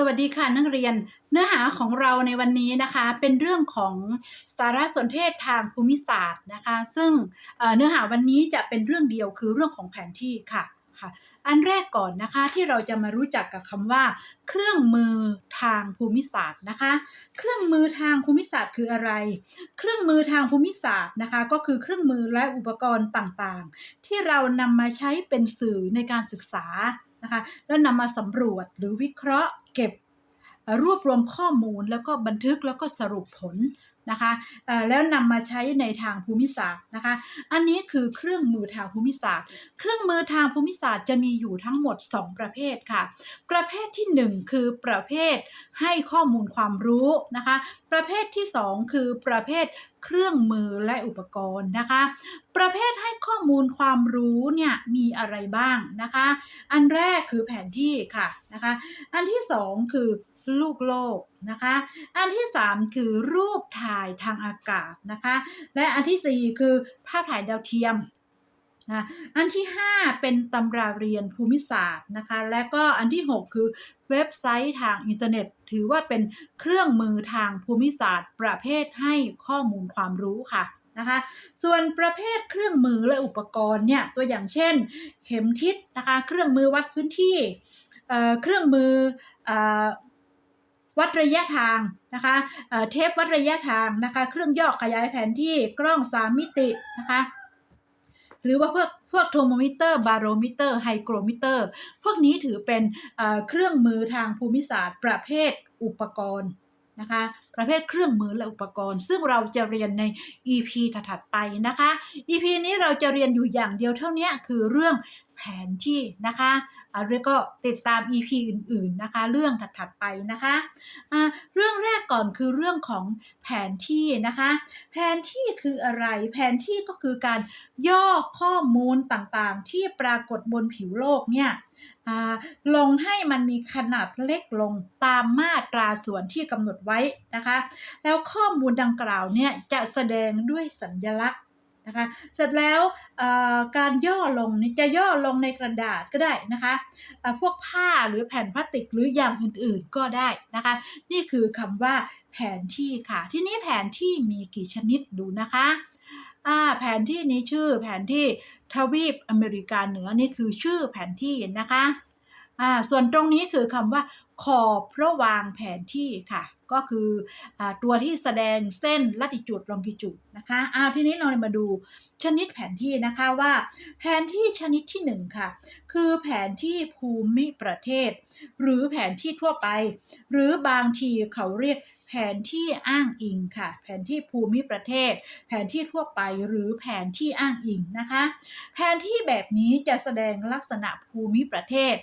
สวัสดีค่ะนักเรียน เนื้อหาของเราในวันนี้นะคะเป็นเรื่องของสารสนเทศทางภูมิศาสตร์นะคะ ซึ่งเนื้อหาวันนี้จะเป็นเรื่องเดียวคือเรื่องของแผนที่ค่ะค่ะอันแรกก่อนนะคะที่เราจะมารู้จักกับคำว่า เครื่องมือทางภูมิศาสตร์นะคะ เครื่องมือทางภูมิศาสตร์คืออะไร เครื่องมือทางภูมิศาสตร์นะคะ ก็คือเครื่องมือและอุปกรณ์ต่างๆ ที่เรานำมาใช้เป็นสื่อในการศึกษา นะคะแล้วนำมาสำรวจหรือวิเคราะห์เก็บรวบรวมข้อมูลแล้วก็บันทึกแล้วก็สรุปผล นะคะแล้วนำมาใช้ในทางภูมิศาสตร์นะคะ อันนี้คือเครื่องมือทางภูมิศาสตร์ เครื่องมือทางภูมิศาสตร์จะมีอยู่ทั้งหมด 2 ประเภทค่ะ ประเภทที่ 1 คือประเภทให้ข้อมูลความรู้นะคะ ประเภทที่ 2 คือประเภทเครื่องมือและอุปกรณ์นะคะ ประเภทให้ข้อมูลความรู้เนี่ยมีอะไรบ้างนะคะ อันแรกคือแผนที่ค่ะนะคะ อันที่สองคือ ลูกโลกนะคะ อันที่สามคือรูปถ่ายทางอากาศนะคะ และอันที่สี่คือภาพถ่ายดาวเทียมนะอันที่ห้าเป็นตำราเรียนภูมิศาสตร์นะคะ และก็อันที่หกคือเว็บไซต์ทางอินเทอร์เน็ต ถือว่าเป็นเครื่องมือทางภูมิศาสตร์ ประเภทให้ข้อมูลความรู้ค่ะนะคะส่วนประเภทเครื่องมือและอุปกรณ์เนี่ยตัวอย่างเช่น เข็มทิศนะคะเครื่องมือวัดพื้นที่ เครื่องมืออ วัดระยะทางนะคะเทปวัดระยะทางนะคะเครื่องย่อขยายแผนที่กล้องสามมิตินะคะหรือว่าพวกพวกโทโมมิเตอร์ บาโรมิเตอร์ ไฮโกรมิเตอร์ พวกนี้ถือเป็นเครื่องมือทางภูมิศาสตร์ประเภทอุปกรณ์ นะคะ ประเภทเครื่องมือและอุปกรณ์ ซึ่งเราจะเรียนใน EP ถัดๆไปนะคะ EP นี้เราจะเรียนอยู่อย่างเดียวเท่านี้คือเรื่องแผนที่นะคะเรียกก็ติดตาม EP อื่นๆนะคะ เรื่องถัดๆไปนะคะอ่าเรื่องแรกก่อนคือเรื่องของแผนที่นะคะ แผนที่คืออะไร แผนที่ก็คือการย่อข้อมูลต่างๆ ที่ปรากฏบนผิวโลกเนี่ย ลงให้มันมีขนาดเล็กลงตามมาตราส่วนที่กำหนดไว้นะคะ แล้วข้อมูลดังกล่าวเนี่ยจะแสดงด้วยสัญลักษณ์นะคะ เสร็จแล้วการย่อลงนี่จะย่อลงในกระดาษก็ได้นะคะพวกผ้าหรือแผ่นพลาสติกหรืออย่างอื่นๆก็ได้นะคะ นี่คือคำว่าแผนที่ค่ะ ที่นี้แผนที่มีกี่ชนิดดูนะคะ อ่าแผนที่นี้ชื่อแผนที่ทวีปอเมริกาเหนือนี่คือชื่อแผนที่นะคะอ่าส่วนตรงนี้คือคำว่า ขอบระหว่างแผนที่ค่ะ ก็คืออตัวที่แสดงเส้นลัติจูดลองกิจูดนะคะอ้าวทีนี้เรามาดูชนิดแผนที่นะคะว่า แผนที่ชนิดที่หนึ่งค่ะคือแผนที่ภูมิประเทศ หรือแผนที่ทั่วไป หรือบางทีเขาเรียกแผนที่อ้างอิงค่ะ แผนที่ภูมิประเทศ แผนที่ทั่วไปหรือแผนที่อ้างอิงนะคะ แผนที่แบบนี้จะแสดงลักษณะภูมิประเทศ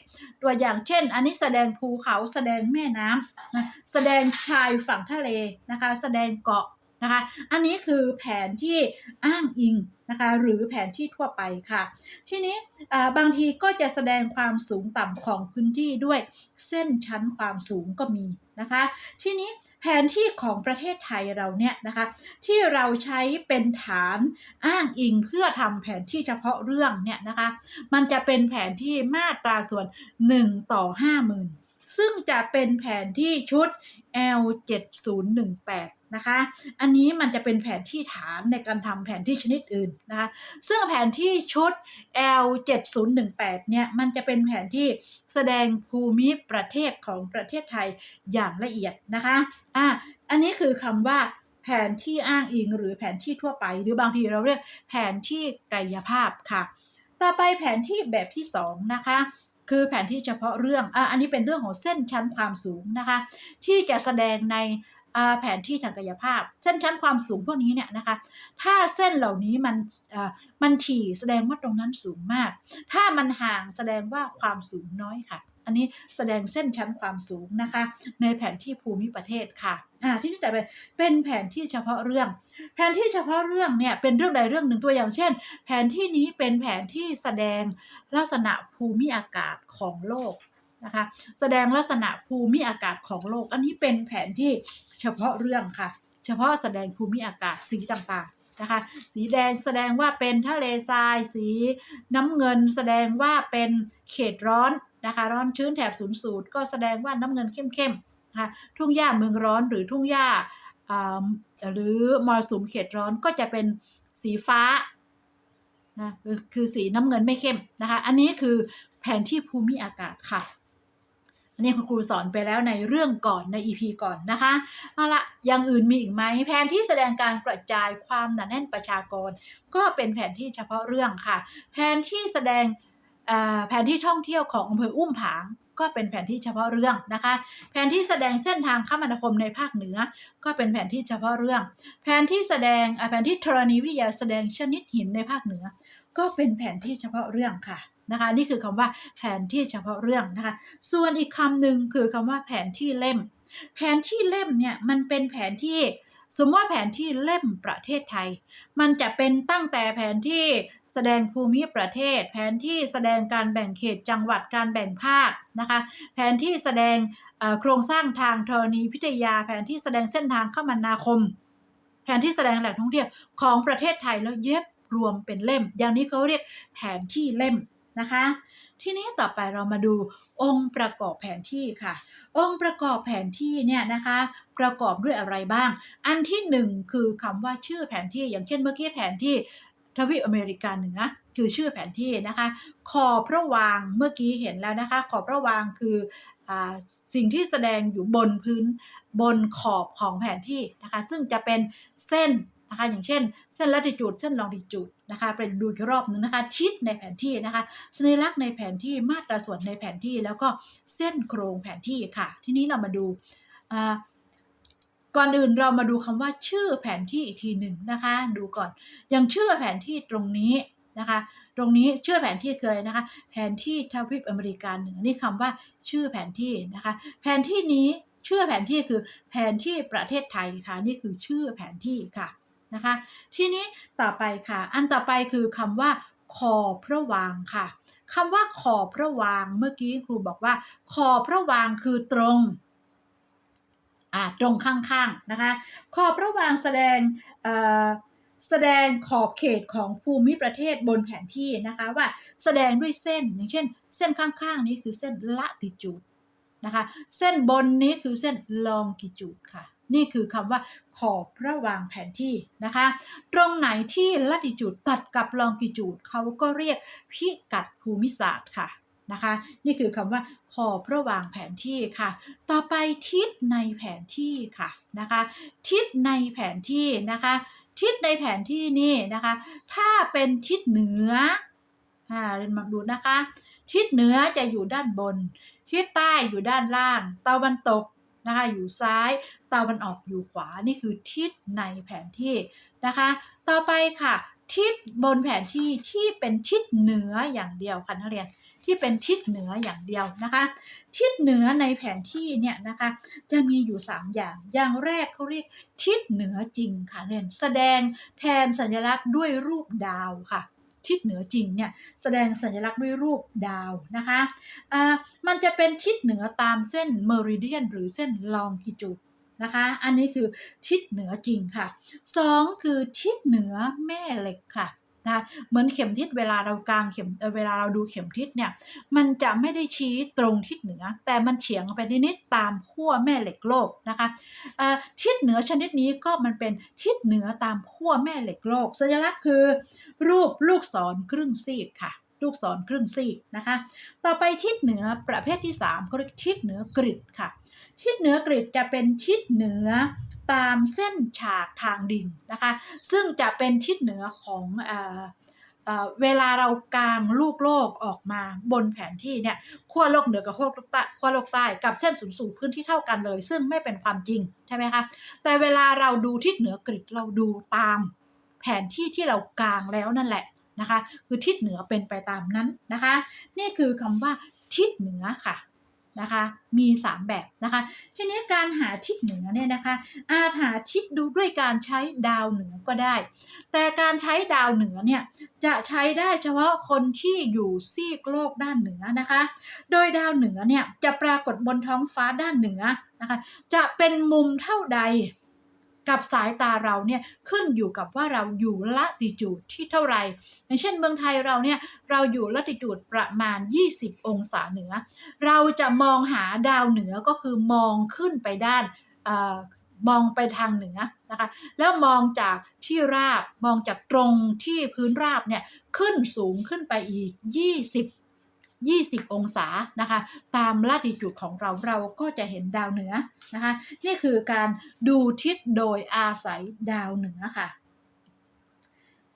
ตัวอย่างเช่น อันนี้แสดงภูเขาแสดงแม่น้ำนะแสดงชายฝั่งทะเลนะคะ แสดงเกาะ นะคะ อันนี้คือแผนที่อ้างอิงนะคะหรือแผนที่ทั่วไปค่ะ ทีนี้บางทีก็จะแสดงความสูงต่ำของพื้นที่ด้วยเส้นชั้นความสูงก็มีนะคะ ทีนี้แผนที่ของประเทศไทยเราเนี่ยนะคะที่เราใช้เป็นฐานอ้างอิงเพื่อทำแผนที่เฉพาะเรื่องเนี่ยนะคะมันจะเป็นแผนที่มาตราส่วน 1 ต่อ 50,000 ซึ่งจะเป็นแผนที่ชุด L 7018 นะคะ อันนี้มันจะเป็นแผนที่ฐานในการทำแผนที่ชนิดอื่นนะคะ ซึ่งแผนที่ชุด L 7018 เนี่ยมันจะเป็นแผนที่แสดงภูมิประเทศของประเทศไทยอย่างละเอียดนะคะอ่าอันนี้คือคำว่าแผนที่อ้างอิงหรือแผนที่ทั่วไป หรือบางทีเราเรียกแผนที่กายภาพค่ะ ต่อไปแผนที่แบบที่สองนะคะ คือแผนที่เฉพาะเรื่องอะอันนี้เป็นเรื่องของเส้นชั้นความสูงนะคะ ที่จะแสดงในแผนที่ทางกายภาพ เส้นชั้นความสูงพวกนี้เนี่ยนะคะ ถ้าเส้นเหล่านี้มันอ่ามันถี่แสดงว่าตรงนั้นสูงมาก ถ้ามันห่างแสดงว่าความสูงน้อยค่ะ อันนี้แสดงเส้นชั้นความสูงนะคะ ในแผนที่ภูมิประเทศค่ะอ่าที่นี่แต่เป็นเป็นแผนที่เฉพาะเรื่อง แผนที่เฉพาะเรื่องเนี่ยเป็นเรื่องใดเรื่องหนึ่งตัวอย่างเช่น แผนที่นี้เป็นแผนที่แสดงลักษณะภูมิอากาศของโลกนะคะแสดงลักษณะภูมิอากาศของโลก อันนี้เป็นแผนที่เฉพาะเรื่องค่ะ เฉพาะแสดงภูมิอากาศสีต่างๆนะคะ สีแดงแสดงว่าเป็นทะเลทราย สีน้ำเงินแสดงว่าเป็นเขตร้อน นะคะร้อนชื้นแถบศูนย์สูตรก็แสดงว่าน้ำเงินเข้มๆนะคะทุ่งหญ้าเมืองร้อนหรือทุ่งหญ้าหรือมรสุมเขตร้อนก็จะเป็นสีฟ้านะคือสีน้ำเงินไม่เข้มนะคะอันนี้คือแผนที่ภูมิอากาศค่ะอันนี้คุณครูสอนไปแล้วในเรื่องก่อนใน EP ก่อนนะคะเอาละอย่างอื่นมีอีกไหมแผนที่แสดงการกระจายความหนาแน่นประชากร ก็เป็นแผนที่เฉพาะเรื่องค่ะ แผนที่แสดง แผนที่ท่องเที่ยวของอำเภออุ้มผางก็เป็นแผนที่เฉพาะเรื่องนะคะ แผนที่แสดงเส้นทางคมนาคมในภาคเหนือ ก็เป็นแผนที่เฉพาะเรื่อง แผนที่แสดงแผนที่ธรณีวิทยาแสดงชนิดหินในภาคเหนือ ก็เป็นแผนที่เฉพาะเรื่องค่ะนะคะนี่คือคำว่าแผนที่เฉพาะเรื่องนะคะ ส่วนอีกคำหนึ่งคือคำว่าแผนที่เล่ม แผนที่เล่มเนี่ยมันเป็นแผนที่ สมมติว่าแผนที่เล่มประเทศไทย มันจะเป็นตั้งแต่แผนที่แสดงภูมิประเทศ แผนที่แสดงการแบ่งเขตจังหวัดการแบ่งภาคนะคะแผนที่แสดงโครงสร้างทางธรณีพิทยา แผนที่แสดงเส้นทางคมนาคม แผนที่แสดงแหล่งท่องเที่ยวของประเทศไทยแล้วเย็บรวมเป็นเล่ม อย่างนี้เขาเรียกแผนที่เล่มนะคะทีนี้ต่อไปเรามาดูองค์ประกอบแผนที่ค่ะ องค์ประกอบแผนที่เนี่ยนะคะ ประกอบด้วยอะไรบ้าง อันที่หนึ่งคือคำว่าชื่อแผนที่ อย่างเช่นเมื่อกี้แผนที่ทวีปอเมริกาเหนือคือชื่อแผนที่นะคะ ขอบระวางเมื่อกี้เห็นแล้วนะคะ ขอบระวางคืออสิ่งที่แสดงอยู่บนพื้นบนขอบของแผนที่นะคะ ซึ่งจะเป็นเส้นนะคะอย่างเช่นเส้น latitude เส้น longitude นะคะเป็นดูอีกรอบหนึงนะคะ ทิศในแผนที่นะคะสัญลักษณ์ในแผนที่มาตราส่วนในแผนที่แล้วก็เส้นโครงแผนที่ค่ะ ทีนี้เรามาดูอ่า ก่อนอื่นเรามาดูคำว่าชื่อแผนที่อีกทีหนึ่งนะคะ ดูก่อนอย่างชื่อแผนที่ตรงนี้นะคะ ตรงนี้ชื่อแผนที่คืออะไรนะคะ แผนที่ทวีปอเมริกาเหนือนี่คำว่าชื่อแผนที่นะคะ แผนที่นี้ชื่อแผนที่คือแผนที่ประเทศไทยค่ะนี่คือชื่อแผนที่ค่ะนะคะ ทีนี้ต่อไปค่ะ อันต่อไปคือคำว่าขอบพระวางค่ะคำว่าขอบพระวางเมื่อกี้ครูบอกว่า ขอบพระวางคือตรง ตรงข้างๆนะคะขอบระหว่างแสดงแสดงขอบเขตของภูมิประเทศบนแผนที่นะคะว่าแสดงด้วยเส้นอย่างเช่น เส้นข้างๆนี้คือเส้นละติจูดนะคะเส้นบนนี้คือเส้นลองกิจูดค่ะ นี่คือคำว่าขอบระหว่างแผนที่นะคะ ตรงไหนที่ลัติจูดตัดกับลองกิจูดเขาก็เรียกพิกัดภูมิศาสตร์ค่ะ นะคะ นี่คือคำว่าขอบระหว่างแผนที่ค่ะ ต่อไปทิศในแผนที่ค่ะนะคะ ทิศในแผนที่นะคะ ทิศในแผนที่นี่นะคะ ถ้าเป็นทิศเหนืออ่าเรียนมาดูนะคะ ทิศเหนือจะอยู่ด้านบน ทิศใต้อยู่ด้านล่างตะวันตกนะคะอยู่ซ้ายตะวันออกอยู่ขวานี่คือทิศในแผนที่นะคะ ต่อไปค่ะ ทิศบนแผนที่ที่เป็นทิศเหนืออย่างเดียวค่ะนักเรียน ที่เป็นทิศเหนืออย่างเดียวนะคะ ทิศเหนือในแผนที่เนี่ยนะคะจะมีอยู่ 3 อย่าง อย่างแรกเขาเรียกทิศเหนือจริงค่ะเรียนแสดงแทนสัญลักษณ์ด้วยรูปดาวค่ะทิศเหนือจริงเนี่ยแสดงสัญลักษณ์ด้วยรูปดาวนะคะอ่ามันจะเป็นทิศเหนือตามเส้นเมริเดียนหรือเส้นลองกิจูดนะคะ อันนี้คือทิศเหนือจริงค่ะสองคือทิศเหนือแม่เหล็กค่ะ นะเหมือนเข็มทิศเวลาเรากางเข็มเวลาเราดูเข็มทิศเนี่ยมันจะไม่ได้ชี้ตรงทิศเหนือ แต่มันเฉียงไปนิดๆตามขั้วแม่เหล็กโลกนะคะทิศเหนือชนิดนี้ก็มันเป็นทิศเหนือตามขั้วแม่เหล็กโลก สัญลักษณ์คือ รูปลูกศรครึ่งซีกค่ะลูกศรครึ่งซีกนะคะ ต่อไปทิศเหนือประเภทที่3เขาเรียกทิศเหนือกริดค่ะ ทิศเหนือกริดจะเป็นทิศเหนือ ตามเส้นฉากทางดิ่งนะคะ ซึ่งจะเป็นทิศเหนือของเอ่อเอ่อเวลาเรากางลูกโลกออกมาบนแผนที่เนี่ยขั้วโลกเหนือกับขั้วโลกใต้ขั้วโลกใต้กับเส้นศูนย์สูตรพื้นที่เท่ากันเลย ซึ่งไม่เป็นความจริงใช่ไหมคะแต่เวลาเราดูทิศเหนือกริดเราดูตามแผนที่ที่เรากางแล้วนั่นแหละนะคะ คือทิศเหนือเป็นไปตามนั้นนะคะ นี่คือคำว่าทิศเหนือค่ะ นะคะมี 3 แบบนะคะ ทีนี้การหาทิศเหนือเนี่ยนะคะ อาจหาทิศดูด้วยการใช้ดาวเหนือก็ได้ แต่การใช้ดาวเหนือเนี่ยจะใช้ได้เฉพาะคนที่อยู่ซีกโลกด้านเหนือนะคะ โดยดาวเหนือเนี่ยจะปรากฏบนท้องฟ้าด้านเหนือนะคะ จะเป็นมุมเท่าใด กับสายตาเราเนี่ยขึ้นอยู่กับว่าเราอยู่ละติจูดที่เท่าไหร่อย่างเช่นเมืองไทยเราเนี่ยเราอยู่ละติจูดประมาณ 20 องศาเหนือ เราจะมองหาดาวเหนือก็คือมองขึ้นไปด้านอมองไปทางเหนือนะคะแล้วมองจากที่ราบมองจากตรงที่พื้นราบเนี่ยขึ้นสูงขึ้นไปอีก 20 20 องศานะคะ ตามลาติจูดของเราเราก็จะเห็นดาวเหนือนะคะ นี่คือการดูทิศโดยอาศัยดาวเหนือค่ะ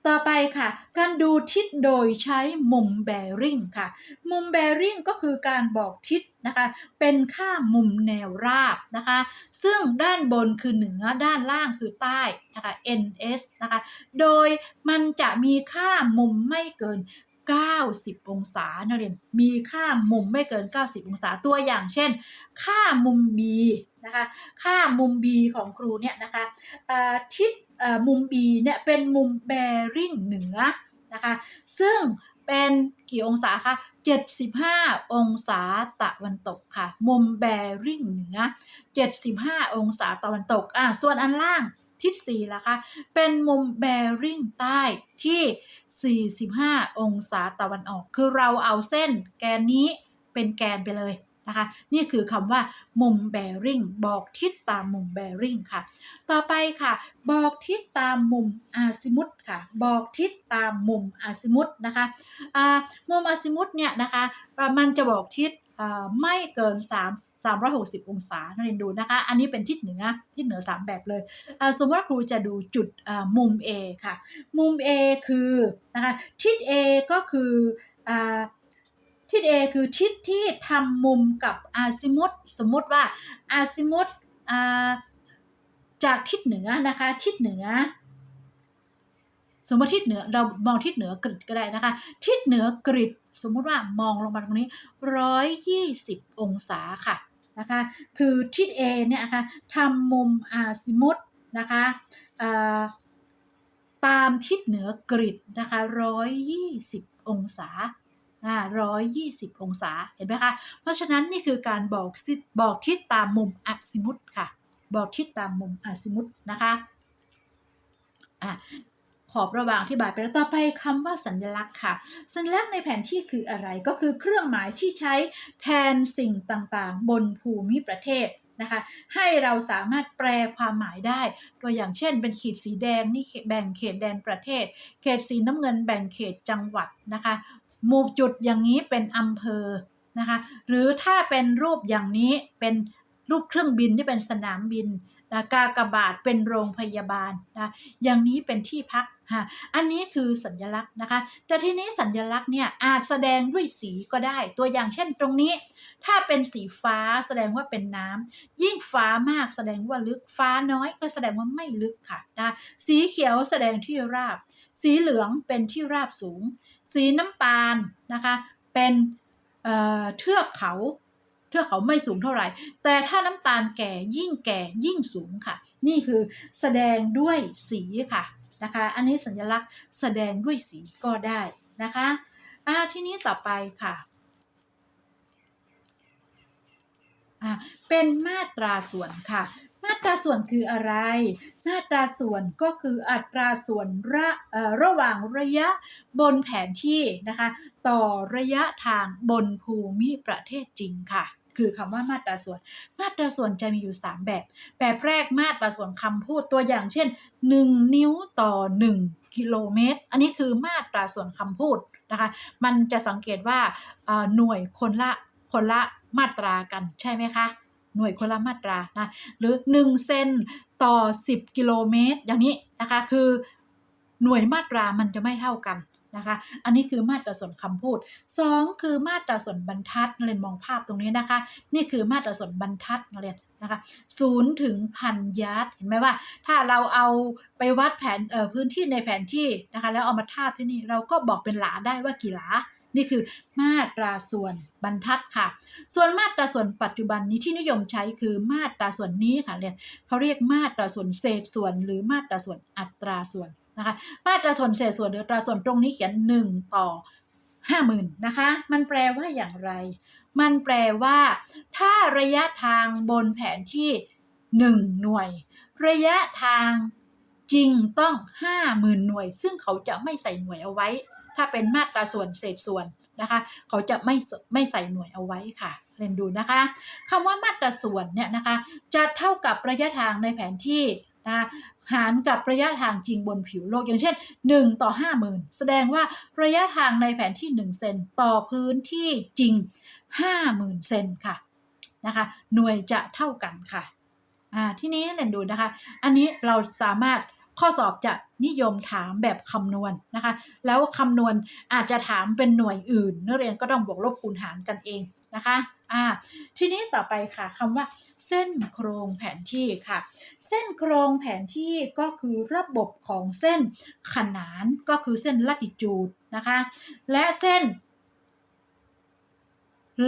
ต่อไปค่ะ การดูทิศโดยใช้มุมแบริ่งค่ะ มุมแบริ่งก็คือการบอกทิศนะคะเป็นค่ามุมแนวราบนะคะ ซึ่งด้านบนคือเหนือด้านล่างคือใต้นะคะ ns นะคะ โดยมันจะมีค่ามุมไม่เกิน 90 องศานักเรียนมีค่ามุมไม่เกิน 90 องศาตัวอย่างเช่น ค่ามุม b นะคะค่ามุม b ของครูเนี่ยนะคะทิศมุม b เนี่ยเป็นมุมแบริ่งเหนือนะคะซึ่งเป็นกี่องศาคะ75 องศาตะวันตกค่ะ มุมแบริ่งเหนือ 75 องศาตะวันตกอะส่วนอันล่าง ทิศ4ล่ะคะเป็นมุมแบริ่งใต้ที่ 45 องศาตะวันออก คือเราเอาเส้นแกนนี้เป็นแกนไปเลยนะคะนี่คือคำว่ามุมแบริ่งบอกทิศตามมุมแบริ่งค่ะ ต่อไปค่ะ บอกทิศตามมุมอาซิมุตค่ะ บอกทิศตามมุมอาซิมุตนะคะมุมอาซิมุตเนี่ยนะคะมันจะบอกทิศ ไม่เกิน 3 360 องศานักเรียนดูนะคะ อันนี้เป็นทิศเหนือทิศเหนือ 3 แบบเลย สมมติว่าครูจะดูจุดมุม A ค่ะ มุม A คือนะคะทิศ A ก็คืออทิศ A คือทิศที่ทำมุมกับอาซิมุตสมมติว่าอาซิมุตจากทิศเหนือนะคะทิศเหนือ สมมติทิศเหนือเรามองทิศเหนือกริดก็ได้นะคะ ทิศเหนือกริด สมมุติว่ามองลงมาตรงนี้ 120 องศาค่ะนะคะคือทิศ A เนี่ยนะคะทำมุมอาซิมุตนะคะตามทิศเหนือกริดนะคะ120 องศาอ่า120 องศา เห็นไหมคะ เพราะฉะนั้นนี่คือการบอกซิศบอกทิศตามมุมอาซิมุตค่ะ บอกทิศตามมุมอาซิมุตนะคะอะ ขอบระหว่างอธิบายไปแล้วต่อไปคำว่าสัญลักษณ์ค่ะ สัญลักษณ์ในแผนที่คืออะไรก็คือเครื่องหมายที่ใช้แทนสิ่งต่างๆ บนภูมิประเทศนะคะให้เราสามารถแปลความหมายได้ ตัวอย่างเช่น เป็นขีดสีแดงนี่แบ่งเขตแดนประเทศ เขตสีน้ำเงินแบ่งเขตจังหวัดนะคะหมู่จุดอย่างนี้เป็นอำเภอนะคะหรือถ้าเป็นรูปอย่างนี้เป็นรูปเครื่องบินที่เป็นสนามบินนะกากบาทเป็นโรงพยาบาลนะอย่างนี้เป็นที่พัก อันนี้คือสัญลักษณ์นะคะ แต่ทีนี้สัญลักษณ์เนี่ยอาจแสดงด้วยสีก็ได้ ตัวอย่างเช่นตรงนี้ ถ้าเป็นสีฟ้าแสดงว่าเป็นน้ำยิ่งฟ้ามากแสดงว่าลึก ฟ้าน้อยก็แสดงว่าไม่ลึกค่ะนะสีเขียวแสดงที่ราบ สีเหลืองเป็นที่ราบสูง สีน้ำตาลนะคะเป็นเเทือกเขาเทือกเขาไม่สูงเท่าไหร่ แต่ถ้าน้ำตาลแก่ยิ่งแก่ยิ่งสูงค่ะ นี่คือแสดงด้วยสีค่ะ นะคะ อันนี้สัญลักษณ์แสดงด้วยสีก็ได้นะคะอ่าทีนี้ต่อไปค่ะอ่าเป็นมาตราส่วนค่ะ มาตราส่วนคืออะไร มาตราส่วนก็คืออัตราส่วนระระหว่างระยะบนแผนที่นะคะ ต่อระยะทางบนภูมิประเทศจริงค่ะ คือคำว่ามาตราส่วน มาตราส่วนจะมีอยู่ 3 แบบ แบบแรกมาตราส่วนคำพูดตัวอย่างเช่น 1 นิ้วต่อ 1 กิโลเมตร อันนี้คือมาตราส่วนคำพูดนะคะ มันจะสังเกตว่าหน่วยคนละคนละมาตรากันใช่ไหมคะ หน่วยคนละมาตรานะหรือ 1 เซนต่อ 10 กิโลเมตร อย่างนี้นะคะคือหน่วยมาตรามันจะไม่เท่ากัน นะคะ อันนี้คือมาตราส่วนคำพูด 2 คือมาตราส่วนบรรทัดเรียนมองภาพตรงนี้นะคะ นี่คือมาตราส่วนบรรทัดนักเรียนนะคะศูนย์ถึงพันยาร์ดเห็นไหมว่า ถ้าเราเอาไปวัดแผนพื้นที่ในแผนที่นะคะแล้วเอามาทาบที่นี่เราก็บอกเป็นหลาได้ว่ากี่หลา นี่คือมาตราส่วนบรรทัดค่ะ ส่วนมาตราส่วนปัจจุบันนี้ที่นิยมใช้คือมาตราส่วนนี้ค่ะเรียนเขาเรียกมาตราส่วนเศษส่วน หรือมาตราส่วนอัตราส่วน นะคะมาตราส่วนเศษส่วนหรือตราส่วนตรงนี้เขียน 1 ต่อ 50,000นะคะ มันแปลว่าอย่างไร มันแปลว่า ถ้าระยะทางบนแผนที่ 1 หน่วย ระยะทางจริงต้อง 50,000 หน่วย ซึ่งเขาจะไม่ใส่หน่วยเอาไว้ ถ้าเป็นมาตราส่วนเศษส่วนนะคะ เขาจะไม่ไม่ใส่หน่วยเอาไว้ค่ะเรียนดูนะคะคำว่ามาตราส่วนเนี่ยนะคะ จะเท่ากับระยะทางในแผนที่นะ หารกับระยะทางจริงบนผิวโลก อย่างเช่น 1 ต่อ 50,000 แสดงว่าระยะทางในแผนที่ 1 เซนต่อพื้นที่จริง 50,000 เซนค่ะนะคะหน่วยจะเท่ากันค่ะอ่าที่นี้เรียนดูนะคะ อันนี้เราสามารถข้อสอบจะนิยมถามแบบคำนวณนะคะ แล้วคำนวณอาจจะถามเป็นหน่วยอื่น นักเรียนก็ต้องบวกลบคูณหารกันเองนะคะ อ่าทีนี้ต่อไปค่ะคำว่า เส้นโครงแผนที่ค่ะ เส้นโครงแผนที่ก็คือระบบของเส้นขนานก็คือเส้นลัติจูดนะคะและเส้น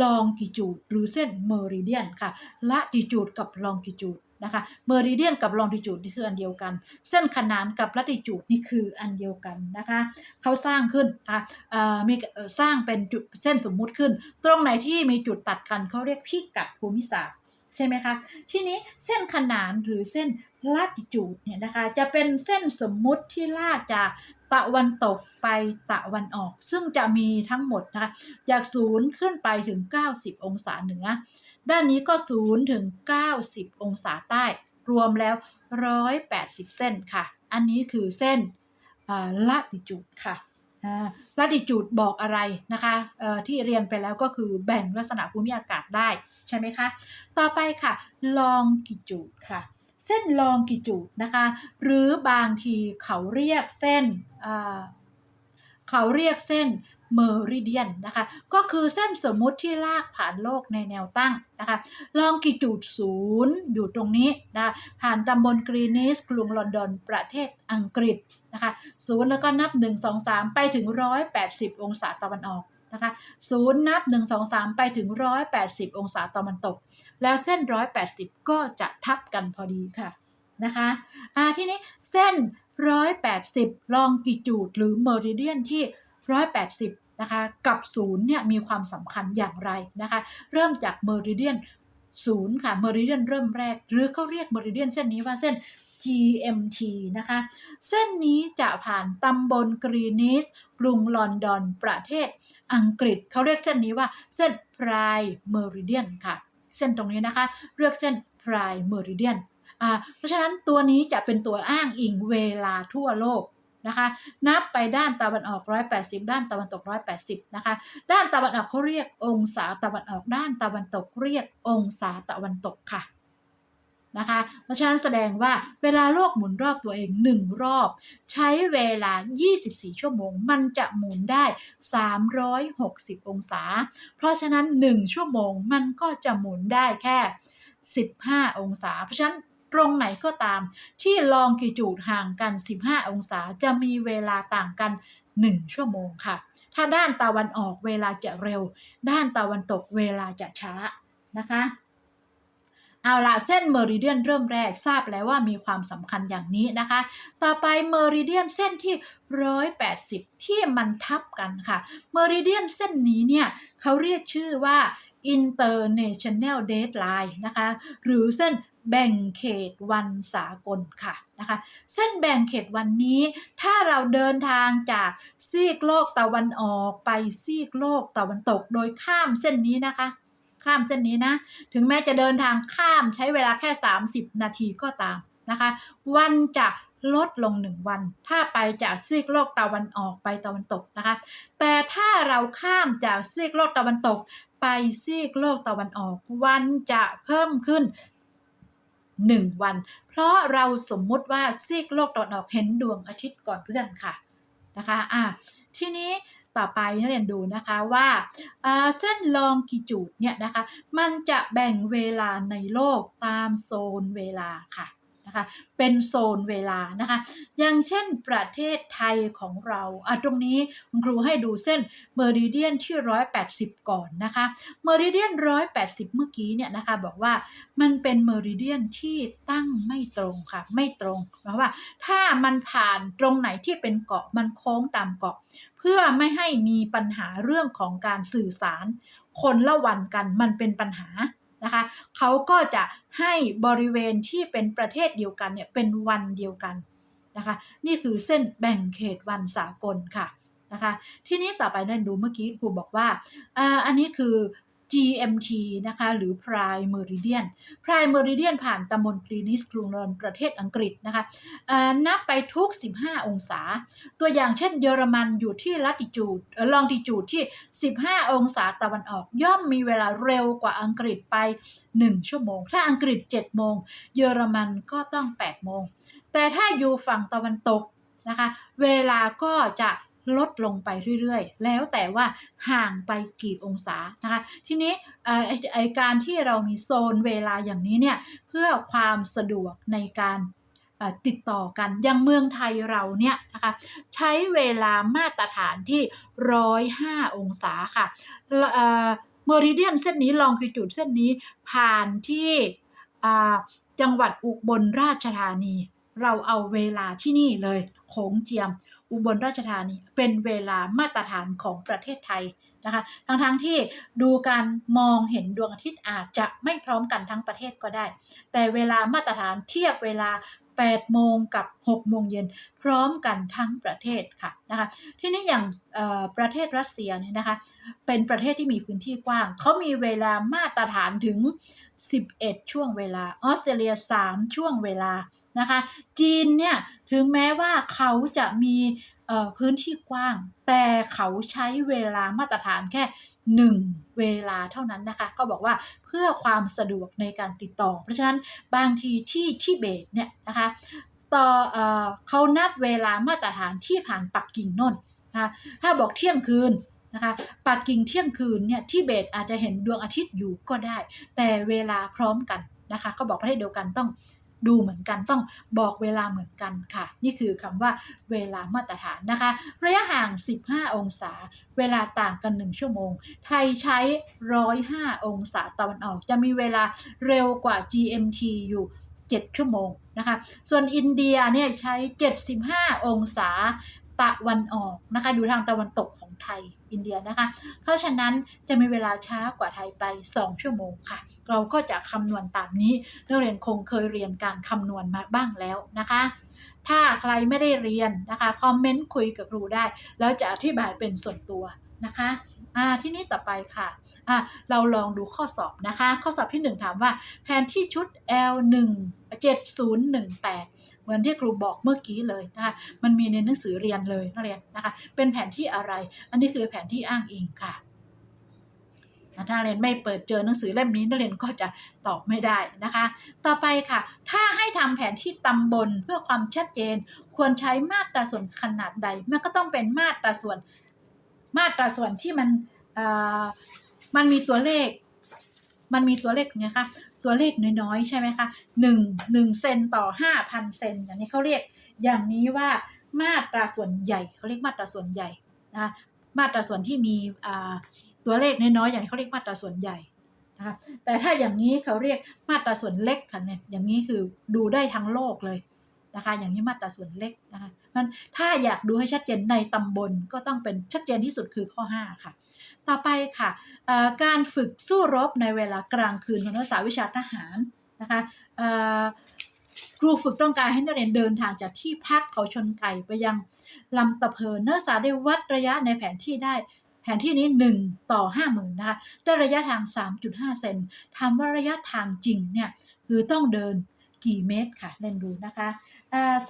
ลองกิจูดหรือเส้นเมริเดียนค่ะละติจูดกับลองกิจูด นะคะ meridian กับ longitude นี่คืออันเดียวกัน เส้นขนานกับ latitude นี่คืออันเดียวกันนะคะเขาสร้างขึ้นนะคะเอ่อมีสร้างเป็นจุดเส้นสมมุติขึ้น ตรงไหนที่มีจุดตัดกันเขาเรียกพิกัดภูมิศาสตร์ใช่ไหมคะ ทีนี้เส้นขนานหรือเส้น latitude เนี่ยนะคะจะเป็นเส้นสมมุติที่ลากจาก ตะวันตกไปตะวันออก ซึ่งจะมีทั้งหมดนะคะจากศูนย์ขึ้นไปถึง 90 องศาเหนือ ด้านนี้ก็ศูนย์ถึง 90 องศาใต้ รวมแล้ว 180 เส้นค่ะ อันนี้คือเส้นละติจูดค่ะละติจูดบอกอะไรนะคะที่เรียนไปแล้วก็คือแบ่งลักษณะภูมิอากาศได้ใช่ไหมคะ ต่อไปค่ะลองกิจูดค่ะ เส้นลองกิจูดนะคะ หรือบางทีเขาเรียกเส้นเขาเรียกเส้นเมอริเดียนนะคะ ก็คือเส้นสมมุติที่ลากผ่านโลกในแนวตั้งนะคะลองกิจูดศูนย์อยู่ตรงนี้นะผ่านตำบลกรีนิสกรุงลอนดอนประเทศอังกฤษนะคะศูนย์แล้วก็นับ 1 2 3 ไปถึง 180 องศาตะวันออก นะคะศูนย์นับ 1 2 3 ไปถึง 180 องศาตะวันตก แล้วเส้น 180 ก็จะทับกันพอดีค่ะนะคะอ่าทีนี้เส้น 180 ลองกิจูดหรือเมอริเดียนที่ 180 นะคะกับศูนย์เนี่ยมีความสำคัญอย่างไรนะคะ เริ่มจากเมอริเดียน ศูนย์ค่ะเมริเดียนเริ่มแรก หรือเขาเรียกเมริเดียนเส้นนี้ว่าเส้น GMT นะคะ เส้นนี้จะผ่านตำบลกรีนิสกรุงลอนดอนประเทศอังกฤษ เขาเรียกเส้นนี้ว่าเส้น Prime Meridian ค่ะ เส้นตรงนี้นะคะ เรียกเส้น Prime Meridian อ่าเพราะฉะนั้นตัวนี้จะเป็นตัวอ้างอิงเวลาทั่วโลก นะคะ นับไปด้านตะวันออก 180 ด้านตะวันตก 180 นะคะ ด้านตะวันออกเขาเรียกองศาตะวันออกด้านตะวันตกเรียกองศาตะวันตกค่ะนะคะ เพราะฉะนั้นแสดงว่าเวลาโลกหมุนรอบตัวเอง 1 รอบ ใช้เวลา 24 ชั่วโมง มันจะหมุนได้ 360 องศา เพราะฉะนั้น 1 ชั่วโมงมันก็จะหมุนได้แค่ 15 องศา เพราะฉะนั้น ตรงไหนก็ตาม ที่ลองกิจูดห่างกัน 15 องศาจะมีเวลาต่างกัน 1 ชั่วโมงค่ะ ถ้าด้านตะวันออกเวลาจะเร็ว ด้านตะวันตกเวลาจะช้านะคะเอาละเส้นเมอริเดียนเริ่มแรกทราบแล้วว่ามีความสำคัญอย่างนี้นะคะ ต่อไปเมอริเดียนเส้นที่ 180 ที่มันทับกันค่ะ เมอริเดียนเส้นนี้เนี่ยเขาเรียกชื่อว่า International Deadline นะคะ หรือเส้น แบ่งเขตวันสากลค่ะนะคะเส้นแบ่งเขตวันนี้ ถ้าเราเดินทางจากซีกโลกตะวันออกไปซีกโลกตะวันตกโดยข้ามเส้นนี้นะคะ ข้ามเส้นนี้นะ ถึงแม้จะเดินทางข้ามใช้เวลาแค่ 30 นาทีก็ตามนะคะ วันจะลดลง1วัน ถ้าไปจากซีกโลกตะวันออกไปตะวันตกนะคะ แต่ถ้าเราข้ามจากซีกโลกตะวันตก ไปซีกโลกตะวันออก วันจะเพิ่มขึ้น 1 วัน เพราะเราสมมุติว่าซีกโลกตะวันออกเห็นดวงอาทิตย์ก่อนเพื่อนค่ะนะคะอะทีนี้ต่อไปนักเรียนดูนะคะว่าเส้นลองกิจูดเนี่ยนะคะมันจะแบ่งเวลาในโลกตามโซนเวลาค่ะ นะคะเป็นโซนเวลานะคะ อย่างเช่นประเทศไทยของเราอะตรงนี้คุณครูให้ดูเส้นเมอริเดียนที่ 180 ก่อนนะคะเมอริเดียน 180 เมื่อกี้เนี่ยนะคะบอกว่ามันเป็นเมอริเดียนที่ตั้งไม่ตรงค่ะ ไม่ตรงหมายว่า ถ้ามันผ่านตรงไหนที่เป็นเกาะมันโค้งตามเกาะ เพื่อไม่ให้มีปัญหาเรื่องของการสื่อสาร คนละวันกันมันเป็นปัญหา นะคะเขาก็จะให้บริเวณที่เป็นประเทศเดียวกันเนี่ยเป็นวันเดียวกันนะคะนี่คือเส้นแบ่งเขตวันสากลค่ะนะคะที่นี้ต่อไปนั่นดูเมื่อกี้ครูบอกว่าอ่าอันนี้คือ GMT นะคะหรือ Prime Meridian Prime Meridian ผ่านตำบลกรีนิสกรุงลอนประเทศอังกฤษนะคะนับไปทุก 15 องศา ตัวอย่างเช่นเยอรมันอยู่ที่ลัติจูดลองดิจูดที่ 15 องศาตะวันออก ย่อมมีเวลาเร็วกว่าอังกฤษไป 1 ชั่วโมง ถ้าอังกฤษ 7 โมง เยอรมันก็ต้อง 8 โมง แต่ถ้าอยู่ฝั่งตะวันตกนะคะ เวลาก็จะ ลดลงไปเรื่อยๆ แล้วแต่ว่าห่างไปกี่องศานะคะ ทีนี้เอ่อไอ้ไอการที่เรามีโซนเวลาอย่างนี้เนี่ย เพื่อความสะดวกในการติดต่อกันอย่างเมืองไทยเราเนี่ยนะคะใช้เวลามาตรฐานที่ 105 องศาค่ะเมอริเดียนเส้นนี้ลองคือจุดเส้นนี้ผ่านที่จังหวัดอุบลราชธานี เราเอาเวลาที่นี่เลยโขงเจียม อุบลราชธานีเป็นเวลามาตรฐานของประเทศไทยนะคะทั้งๆทที่ดูการมองเห็นดวงอาทิตย์อาจจะไม่พร้อมกันทั้งประเทศก็ได้ แต่เวลามาตรฐานเทียบเวลา 8 โมงกับ 6 โมงเย็นพร้อมกันทั้งประเทศค่ะนะคะที่นี้อย่างประเทศรัสเซียเนี่ยนะคะเป็นประเทศที่มีพื้นที่กว้าง เขามีเวลามาตรฐานถึง 11 ช่วงเวลาออสเตรเลีย 3 ช่วงเวลา นะคะ จีนเนี่ยถึงแม้ว่าเขาจะมีพื้นที่กว้าง แต่เขาใช้เวลามาตรฐานแค่ 1 เวลาเท่านั้นนะคะ ก็บอกว่าเพื่อความสะดวกในการติดต่อ เพราะฉะนั้นบางทีที่ทิเบตเนี่ยนะคะต่อเอเขานับเวลามาตรฐานที่ผ่านปักกิ่งน่นนะคะถ้าบอกเที่ยงคืนนะคะปักกิ่งเที่ยงคืนเนี่ยทิเบตอาจจะเห็นดวงอาทิตย์อยู่ก็ได้ แต่เวลาพร้อมกันนะคะก็บอกประเทศเดียวกันต้อง ดูเหมือนกันต้องบอกเวลาเหมือนกันค่ะ นี่คือคำว่าเวลามาตรฐานนะคะ ระยะห่าง 15 องศา เวลาต่างกัน 1 ชั่วโมง ไทยใช้ 105 องศาตะวันออก จะมีเวลาเร็วกว่า GMT อยู่ 7 ชั่วโมงนะคะ ส่วนอินเดียเนี่ยใช้ 75 องศา ตะวันออกนะคะ อยู่ทางตะวันตกของไทยอินเดียนะคะ เพราะฉะนั้นจะมีเวลาช้ากว่าไทยไป 2 ชั่วโมงค่ะ เราก็จะคำนวณตามนี้นักเรียนคงเคยเรียนการคำนวณมาบ้างแล้วนะคะ ถ้าใครไม่ได้เรียนนะคะ คอมเมนต์คุยกับครูได้ แล้วจะอธิบายเป็นส่วนตัวนะคะ อ่าที่นี้ต่อไปค่ะอ่าเราลองดูข้อสอบนะคะ ข้อสอบที่ 1 ถามว่าแผนที่ชุด L1 7018 เหมือนที่ครูบอกเมื่อกี้เลยนะคะมันมีในหนังสือเรียนเลยนักเรียนนะคะเป็นแผนที่อะไร อันนี้คือแผนที่อ้างอิงค่ะถ้าเรียนไม่เปิดเจอหนังสือเล่มนี้นักเรียนก็จะตอบไม่ได้นะคะ ต่อไปค่ะ ถ้าให้ทำแผนที่ตำบลเพื่อความชัดเจน ควรใช้มาตราส่วนขนาดใด มันก็ต้องเป็นมาตราส่วน มาตราส่วนที่มันมันมีตัวเลข มันมีตัวเลขไงคะตัวเลขน้อยๆ ใช่ไหมคะหนึ่งหนึ่งเซนต่อห้าพันเซนอย่างนี้เขาเรียกอย่างนี้ว่ามาตราส่วนใหญ่เขาเรียกมาตราส่วนใหญ่นะมาตราส่วนที่มีตัวเลขน้อยๆอย่างนี้เขาเรียกมาตราส่วนใหญ่นะคะแต่ถ้าอย่างนี้เขาเรียกมาตราส่วนเล็กค่ะเนี่ยอย่างนี้คือดูได้ทั้งโลกเลย นะคะอย่างนี้มาตราส่วนเล็กนะคะมันถ้าอยากดูให้ชัดเจนในตำบลก็ต้องเป็นชัดเจนที่สุดคือข้อ 5 ค่ะ ต่อไปค่ะการฝึกสู้รบในเวลากลางคืนของนักศึกษาวิชาทหารนะคะครูฝึกต้องการให้นักเรียนเดินทางจากที่พักเขาชนไก่ไปยังลำตะเพินนักศึกษาได้วัดระยะในแผนที่ได้แผนที่นี้ 1 ต่อ 50,000นะคะได้ระยะทาง 3.5 เซนถามว่าระยะทางจริงเนี่ยคือต้องเดิน กี่เมตรค่ะเล่นดูนะคะ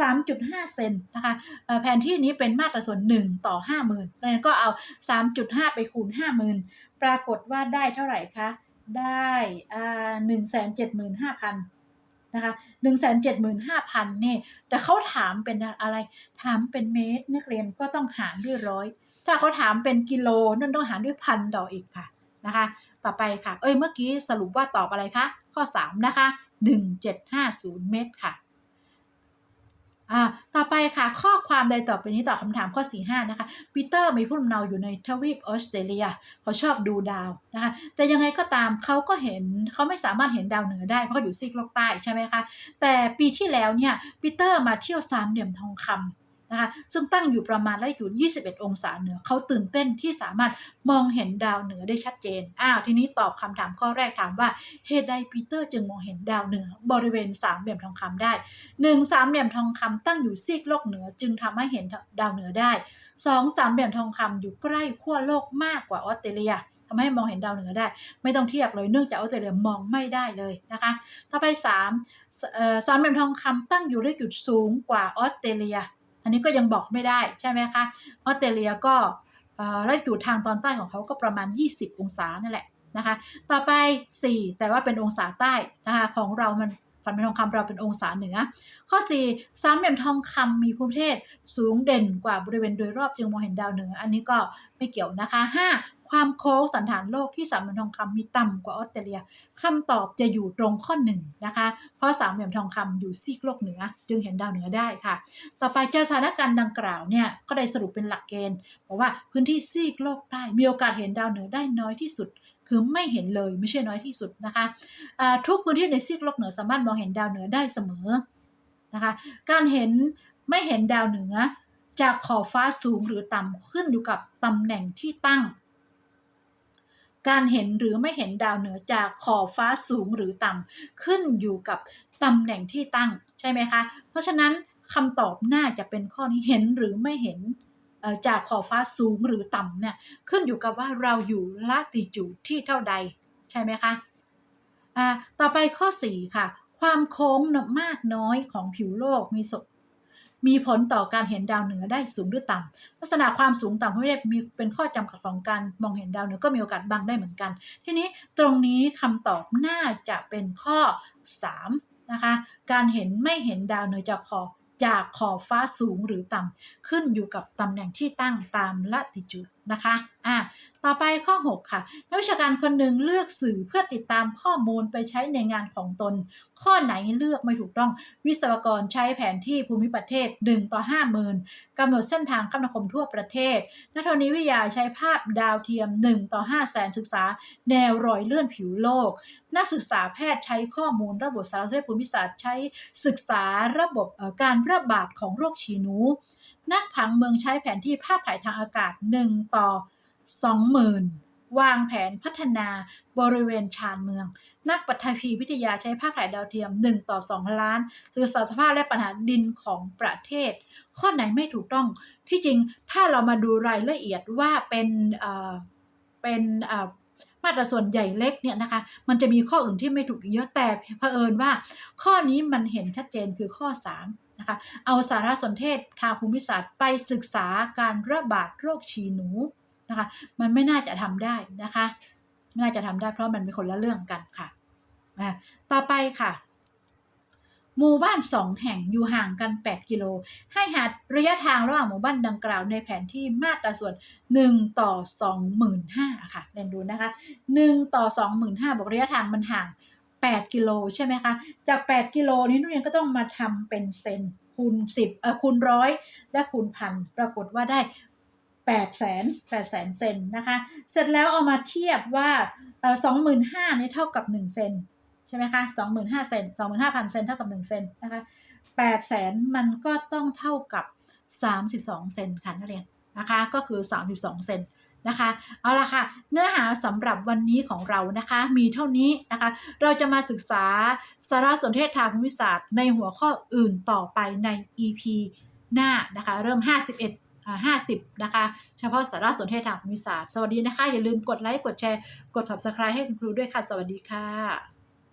สามจุดห้าเซนนะคะแผนที่นี้เป็นมาตราส่วน1ต่อ50,000เราก็เอา3.5ไปคูณ50,000ปรากฏว่าได้เท่าไหร่คะ ได้หนึ่งแสนเจ็ดหมื่นห้าพันนะคะหนึ่งแสนเจ็ดหมื่นห้าพันนี่ แต่เขาถามเป็นอะไร ถามเป็นเมตรนักเรียนก็ต้องหารด้วยร้อย ถ้าเขาถามเป็นกิโลนั่นต้องหารด้วยพันดอกอีกค่ะนะคะ ต่อไปค่ะ เอ้ย เมื่อกี้สรุปว่าตอบอะไรคะ ข้อ 3 นะคะ 1750 เมตรค่ะอ่าต่อไปค่ะข้อความใดต่อไปนี้ตอบคำถามข้อ 45 นะคะปีเตอร์มีผู้ลำเนาอยู่ในทวีปออสเตรเลียเขาชอบดูดาวนะคะแต่ยังไงก็ตามเขาก็เห็นเขาไม่สามารถเห็นดาวเหนือได้เพราะเขาอยู่ซีกโลกใต้ใช่ไหมคะแต่ปีที่แล้วเนี่ยปีเตอร์มาเที่ยวสามเหลี่ยมทองคำ นะคะซึ่งตั้งอยู่ประมาณละอยู่ 21 องศาเหนือเขาตื่นเต้นที่สามารถมองเห็นดาวเหนือได้ชัดเจนอ้าวทีนี้ตอบคำถามข้อแรกถามว่าเหตุใดปีเตอร์จึงมองเห็นดาวเหนือ บริเวณสามเหลี่ยมทองคำได้หนึ่งสามเหลี่ยมทองคำตั้งอยู่ซีกโลกเหนือจึงทำให้เห็นดาวเหนือได้สองสามเหลี่ยมทองคำอยู่ใกล้ขั้วโลกมากกว่าออสเตรเลียทำให้มองเห็นดาวเหนือได้ ไม่ต้องเทียบเลยเนื่องจากออสเตรเลียมองไม่ได้เลยนะคะ ต่อไป3เอ่อสามเหลี่ยมทองคำตั้งอยู่ด้วยจุดสูงกว่าออสเตรเลีย อันนี้ก็ยังบอกไม่ได้ใช่ไหมคะออสเตรเลียก็และจุดทางตอนใต้ของเขาก็ประมาณ 20 องศานั่นแหละนะคะ ต่อไป 4 แต่ว่าเป็นองศาใต้นะคะของเรามัน สามเหลี่ยมทองคำเราเป็นองศาเหนือ ข้อ 4 สามเหลี่ยมทองคำมีภูมิประเทศสูงเด่นกว่าบริเวณโดยรอบจึงมองเห็นดาวเหนือ อันนี้ก็ไม่เกี่ยวนะคะ 5. ความโค้งสันฐานโลกที่สามเหลี่ยมทองคำมีต่ำกว่าออสเตรเลียคำตอบจะอยู่ตรงข้อ1นะคะ เพราะสามเหลี่ยมทองคำอยู่ซีกโลกเหนือ จึงเห็นดาวเหนือได้ค่ะ ต่อไปเจอสถานการณ์ดังกล่าวเนี่ยก็ได้สรุปเป็นหลักเกณฑ์บอกว่าพื้นที่ซีกโลกใต้มีโอกาสเห็นดาวเหนือได้น้อยที่สุด คือไม่เห็นเลยไม่ใช่น้อยที่สุดนะคะทุกพื้นที่ในซีกโลกเหนือสามารถมองเห็นดาวเหนือได้เสมอนะคะการเห็นไม่เห็นดาวเหนือจากขอบฟ้าสูงหรือต่ำขึ้นอยู่กับตำแหน่งที่ตั้ง การเห็นหรือไม่เห็นดาวเหนือจากขอบฟ้าสูงหรือต่ำขึ้นอยู่กับตำแหน่งที่ตั้งใช่ไหมคะ เพราะฉะนั้นคำตอบน่าจะเป็นข้อนี้เห็นหรือไม่เห็น จากขอบฟ้าสูงหรือต่ำเนี่ยขึ้นอยู่กับว่าเราอยู่ละติจูดที่เท่าใดใช่ไหมคะะต่อไปข้อ 4 ค่ะ ความโค้งมากน้อยของผิวโลกมีสมีผลต่อการเห็นดาวเหนือได้สูงหรือต่ำลักษณะความสูงต่ำไม่ได้มีเป็นข้อจำกัดของการมองเห็นดาวเหนือก็มีโอกาสบังได้เหมือนกัน ทีนี้ตรงนี้คำตอบน่าจะเป็นข้อ 3 นะคะ การเห็นไม่เห็นดาวเหนือจากขอบ จากขอบฟ้าสูงหรือต่ำขึ้นอยู่กับตำแหน่งที่ตั้งตามละติจูดนะคะอ่าต่อไปข้อ 6 ค่ะ นักวิชาการคนหนึ่งเลือกสื่อเพื่อติดตามข้อมูลไปใช้ในงานของตน ข้อไหนเลือกไม่ถูกต้อง วิศวกรใช้แผนที่ภูมิประเทศ 1 ต่อ 50,000กำหนดเส้นทางคมนาคมทั่วประเทศ นักธรณีวิทยาใช้ภาพดาวเทียม 1 ต่อ 5 แสนศึกษา แนวรอยเลื่อนผิวโลก นักศึกษาแพทย์ใช้ข้อมูลระบบสารสนเทศภูมิศาสตร์ใช้ศึกษาระบบการระบาดของโรคฉีหนู นักผังเมืองใช้แผนที่ภาพถ่ายทางอากาศ 1 ต่อ 20,000 วางแผนพัฒนาบริเวณชานเมือง นักปัทภีวิทยาใช้ภาพถ่ายดาวเทียม 1 ต่อ 2 ล้านศึกษาสภาพและปัญหาดินของประเทศ ข้อไหนไม่ถูกต้องที่จริงถ้าเรามาดูรายละเอียดว่าเป็นเป็นมาตราส่วนใหญ่เล็กเนี่ยนะคะ มันจะมีข้ออื่นที่ไม่ถูกเยอะแต่เผอิญว่า ข้อนี้มันเห็นชัดเจนคือข้อ 3 นะคะเอาสารสนเทศทางภูมิศาสตร์ไปศึกษาการระบาดโรคฉีหนูนะคะมันไม่น่าจะทำได้นะคะไม่น่าจะทำได้เพราะมันเป็นคนละเรื่องกันค่ะต่อไปค่ะ หมู่บ้านสองแห่งอยู่ห่างกัน 8 กิโล ให้หาระยะทางระหว่างหมู่บ้านดังกล่าวในแผนที่มาตราส่วน 1 ต่อ 25,000ค่ะเรียนดูนะคะ 1 ต่อ 25,000บอกระยะทางมันห่าง 8 กิโลใช่ไหมคะ จาก 8 กิโลนี้นักเรียนก็ต้องมาทำเป็นเซนคูณ10เอ่อคูณร้อยและคูณพันปรากฏว่าได้8แสน8แสนเซนนะคะ เสร็จแล้วเอามาเทียบว่าเอ่อ25,000นี่เท่ากับ1เซนใช่ไหมคะ25,000เซน25,000เซนเท่ากับ1เซนนะคะ8แสนมันก็ต้องเท่ากับ 32 เซนค่ะนักเรียนนะคะ ก็คือ 32 เซน นะคะเอาละค่ะเนื้อหาสำหรับวันนี้ของเรานะคะ มีเท่านี้นะคะ เราจะมาศึกษาสารสนเทศทางภูมิศาสตร์ ในหัวข้ออื่นต่อไปใน EP หน้านะคะ เริ่ม 51 50 นะคะ เฉพาะสารสนเทศทางภูมิศาสตร์ สวัสดีนะคะ อย่าลืมกดไลค์ กดแชร์ กด subscribe ให้คุณครูด้วยค่ะ สวัสดีค่ะ